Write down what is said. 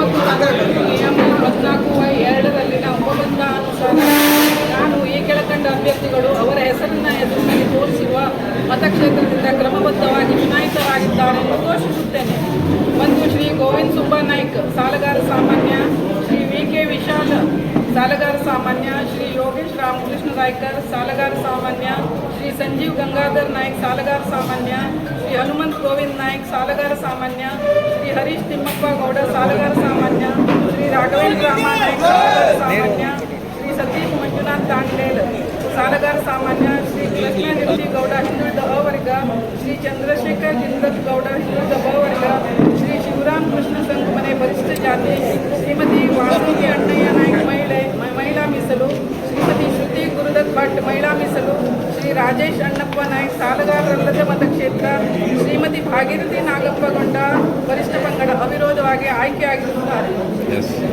ಮತ್ತು ನಾಗರಿಕರ ನಿಯಮ ಹದಿನಾಲ್ಕು ಎರಡರಲ್ಲಿನ ಎರಡರಲ್ಲಿ ಅನುಸಾರ ನಾನು ಈ ಕೆಳಕಂಡ ಅಭ್ಯರ್ಥಿಗಳು ಅವರ ಹೆಸರನ್ನ ಎದುರಿನಲ್ಲಿ ತೋರಿಸಿರುವ ಮತಕ್ಷೇತ್ರದಿಂದ ಕ್ರಮಬದ್ಧವಾಗಿ ಚುನಾಯಿತರಾಗಿದ್ದಾರೆ ಎಂದು ಘೋಷಿಸುತ್ತೇನೆ ಒಂದು ಶ್ರೀ ಗೋವಿಂದ್ ಸುಬ್ಬಾ ನಾಯ್ಕ್ ಸಾಲಗಾರ ಸಾಮಾನ್ಯ ಶ್ರೀ ವಿ ಕೆ ವಿಶಾಲ್ ಸಾಲಗಾರ ಸಾಮಾನ್ಯ ಶ್ರೀ ಯೋಗೇಶ್ ರಾಮಕೃಷ್ಣ ರಾಯ್ಕರ್ ಸಾಲಗಾರ ಸಾಮಾನ್ಯ ಶ್ರೀ ಸಂಜೀವ್ ಗಂಗಾಧರ್ ನಾಯ್ಕ್ ಸಾಲಗಾರ ಸಾಮಾನ್ಯ ಶ್ರೀ ಹನುಮಂತ್ ಗೋವಿಂದ್ ನಾಯ್ಕ್ ಸಾಲಗಾರ ಸಾಮಾನ್ಯ हरीश तिम्मप्पा गौड सालगार सामान्य श्री राघवेल रामानाईक सामान्य श्री सतीश मंजुनाथ तांडेल सालगार सामान्य श्री कृष्ण निर्जी गौड हिंदू वर्ग श्री चंद्रशेखर जिंदत गौड हिंदू ड वर्ग श्री शिवराम कृष्ण संघमने वरिष्ठ जाती श्रीमती वासुकी अण्णय्य नाईक महिले महिला श्रीमती श्रुती ಶ್ರುತಿ महिला महिला श्री श्री राजेश ರಾಜೇಶ್ सालगार ನಾಯ್ಕ್ ಸಾಲಗಾರಲ್ಲದ क्षेत्र श्रीमती भागीरथी ಹಾಗೆ ಆಯ್ಕೆ ಆಗಿರುತ್ತಾರೆ